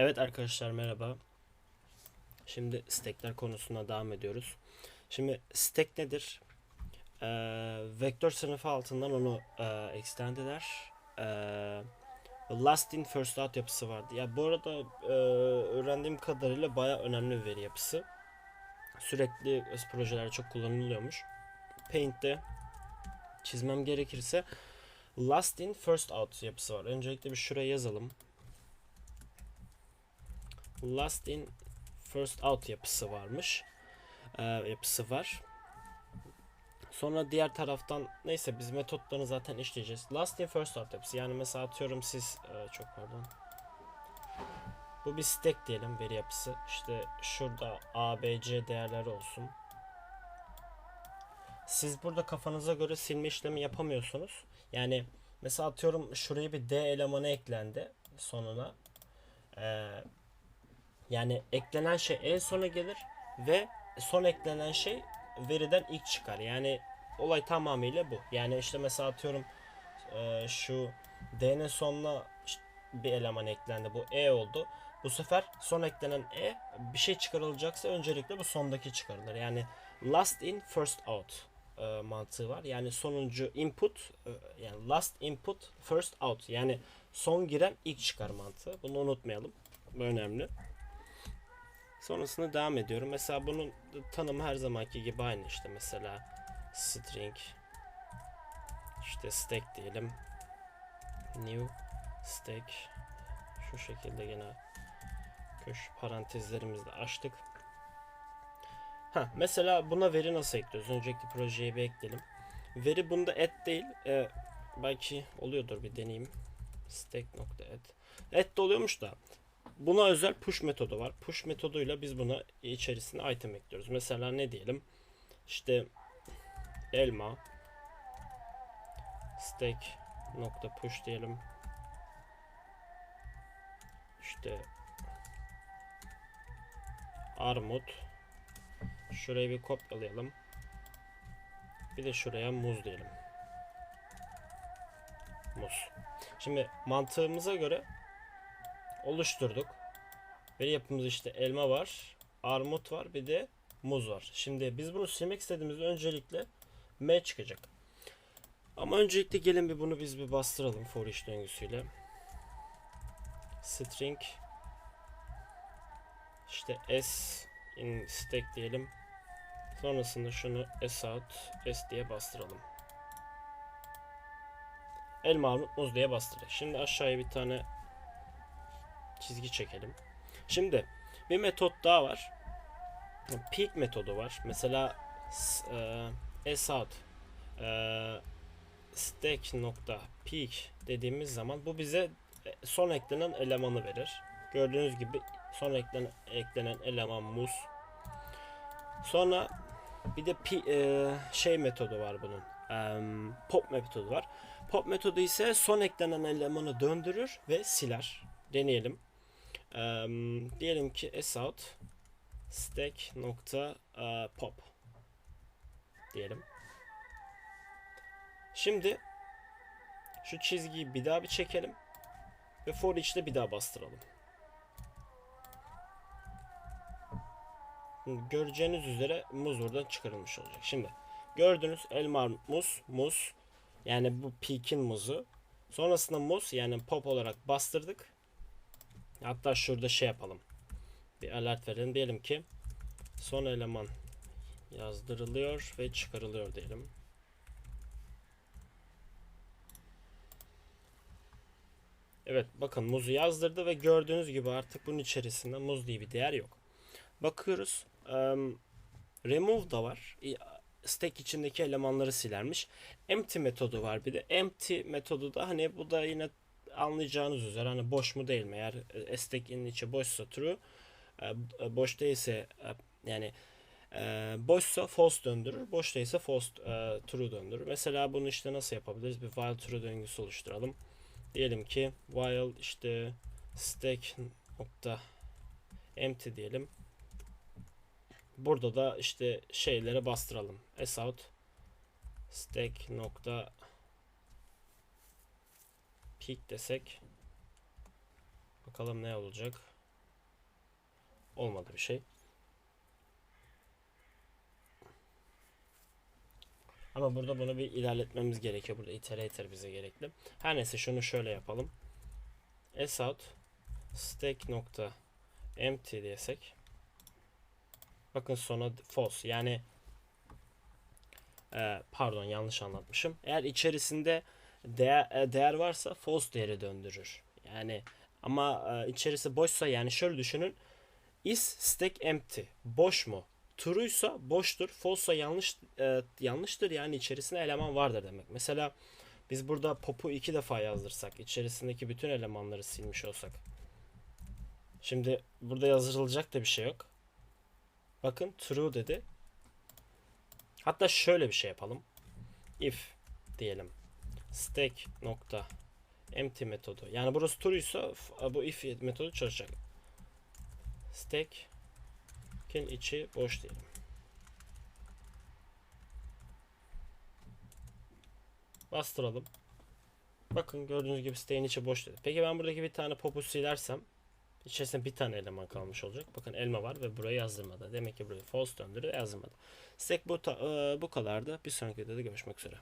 Evet arkadaşlar merhaba. Şimdi stackler konusuna devam ediyoruz. Şimdi stack nedir? Ee, vektör sınıfı altından onu e, extendediler. Ee, last in first out yapısı vardı. Ya bu arada e, öğrendiğim kadarıyla baya önemli bir veri yapısı. Sürekli projelerde çok kullanılıyormuş. Paint'te çizmem gerekirse last in first out yapısı var. Öncelikle bir şuraya yazalım. Last in first out yapısı varmış. Ee, yapısı var. Sonra diğer taraftan neyse biz metotlarını zaten işleyeceğiz. Last in first out yapısı. Yani mesela atıyorum siz e, çok pardon. Bu bir stack diyelim veri yapısı. İşte şurada A, B, C değerleri olsun. Siz burada kafanıza göre silme işlemi yapamıyorsunuz. Yani mesela atıyorum şuraya bir D elemanı eklendi sonuna. Ee, yani eklenen şey en sona gelir ve son eklenen şey veriden ilk çıkar. Yani olay tamamıyla bu. Yani işte mesela atıyorum e, şu D'nin sonuna bir eleman eklendi. Bu E oldu. Bu sefer son eklenen E bir şey çıkarılacaksa öncelikle bu sondaki çıkarılır. Yani last in first out e, mantığı var. Yani sonuncu input e, yani last input first out. Yani son giren ilk çıkar mantığı. Bunu unutmayalım. Bu önemli. Sonrasında devam ediyorum. Mesela bunun tanımı her zamanki gibi aynı işte mesela string işte stack diyelim. New stack şu şekilde gene köş parantezlerimizi de açtık. Ha mesela buna veri nasıl ekliyoruz? Öncelikle projeye bir ekleyelim. Veri bunda add değil. E, belki oluyordur bir deneyeyim. Stack.add. Add de oluyormuş da Buna özel push metodu var. Push metoduyla biz buna içerisine item ekliyoruz. Mesela ne diyelim? İşte elma stack nokta push diyelim. İşte armut şurayı bir kopyalayalım. Bir de şuraya muz diyelim. Muz. Şimdi mantığımıza göre oluşturduk. Veri yapımız işte elma var, armut var, bir de muz var. Şimdi biz bunu silmek istediğimizde öncelikle M çıkacak. Ama öncelikle gelin bir bunu biz bir bastıralım for each döngüsüyle. String işte s in stack diyelim. Sonrasında şunu s out s diye bastıralım. Elma armut muz diye bastırdık. Şimdi aşağıya bir tane çizgi çekelim. Şimdi bir metot daha var. Peak metodu var. Mesela e, sout e, stack nokta peak dediğimiz zaman bu bize son eklenen elemanı verir. Gördüğünüz gibi son eklenen, eklenen eleman muz. Sonra bir de pi, e, şey metodu var bunun. E, pop metodu var. Pop metodu ise son eklenen elemanı döndürür ve siler. Deneyelim. Um, diyelim ki sout stack nokta uh, pop diyelim. Şimdi şu çizgiyi bir daha bir çekelim ve for each'te bir daha bastıralım. Göreceğiniz üzere muz buradan çıkarılmış olacak. Şimdi gördünüz elma muz muz yani bu peak'in muzu. Sonrasında muz yani pop olarak bastırdık Hatta şurada şey yapalım. Bir alert verelim. Diyelim ki son eleman yazdırılıyor ve çıkarılıyor diyelim. Evet bakın muzu yazdırdı ve gördüğünüz gibi artık bunun içerisinde muz diye bir değer yok. Bakıyoruz. Um, remove da var. Stack içindeki elemanları silermiş. Empty metodu var bir de. Empty metodu da hani bu da yine anlayacağınız üzere hani boş mu değil mi? Eğer e, stack'in içi boşsa true, e, e, boş değilse yani boşsa false döndürür, boş değilse false true döndürür. Mesela bunu işte nasıl yapabiliriz? Bir while true döngüsü oluşturalım. Diyelim ki while işte stack nokta empty diyelim. Burada da işte şeylere bastıralım. S out stack nokta peak desek bakalım ne olacak. Olmadı bir şey. Ama burada bunu bir ilerletmemiz gerekiyor. Burada iterator bize gerekli. Her neyse şunu şöyle yapalım. sout stack nokta empty diyesek. Bakın sona false. Yani e, pardon yanlış anlatmışım. Eğer içerisinde değer, e, değer varsa false değeri döndürür. Yani ama e, içerisi boşsa yani şöyle düşünün. Is stack empty. Boş mu? True'ysa boştur. False'sa yanlış e, yanlıştır. Yani içerisinde eleman vardır demek. Mesela biz burada pop'u iki defa yazdırsak, içerisindeki bütün elemanları silmiş olsak. Şimdi burada yazılacak da bir şey yok. Bakın true dedi. Hatta şöyle bir şey yapalım. If diyelim. Stack nokta empty metodu. Yani burası true'ysa bu if metodu çalışacak. Stack'in içi boş diyelim. Bastıralım. Bakın gördüğünüz gibi stack'in içi boş dedi. Peki ben buradaki bir tane pop'u silersem içerisinde bir tane eleman kalmış olacak. Bakın elma var ve buraya yazdırmadı. Demek ki burayı false döndürdü yazdırmadı. Stack bu, bu kadardı. Bir sonraki videoda görüşmek üzere.